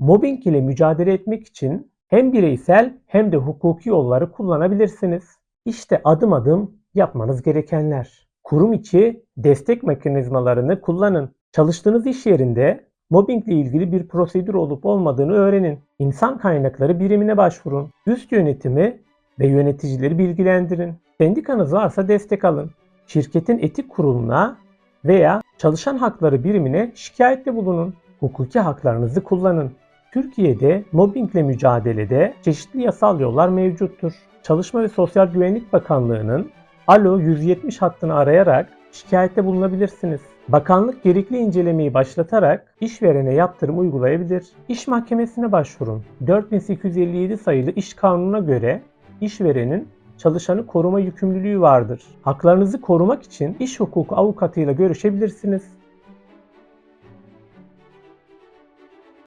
Mobbing ile mücadele etmek için hem bireysel hem de hukuki yolları kullanabilirsiniz. İşte adım adım yapmanız gerekenler. Kurum içi destek mekanizmalarını kullanın. Çalıştığınız iş yerinde mobbingle ilgili bir prosedür olup olmadığını öğrenin. İnsan kaynakları birimine başvurun. Üst yönetimi ve yöneticileri bilgilendirin. Sendikanız varsa destek alın. Şirketin etik kuruluna veya çalışan hakları birimine şikayette bulunun. Hukuki haklarınızı kullanın. Türkiye'de mobbingle mücadelede çeşitli yasal yollar mevcuttur. Çalışma ve Sosyal Güvenlik Bakanlığı'nın Alo 170 hattını arayarak şikayette bulunabilirsiniz. Bakanlık gerekli incelemeyi başlatarak işverene yaptırım uygulayabilir. İş mahkemesine başvurun. 4857 sayılı İş Kanunu'na göre işverenin çalışanı koruma yükümlülüğü vardır. Haklarınızı korumak için iş hukuku avukatıyla görüşebilirsiniz.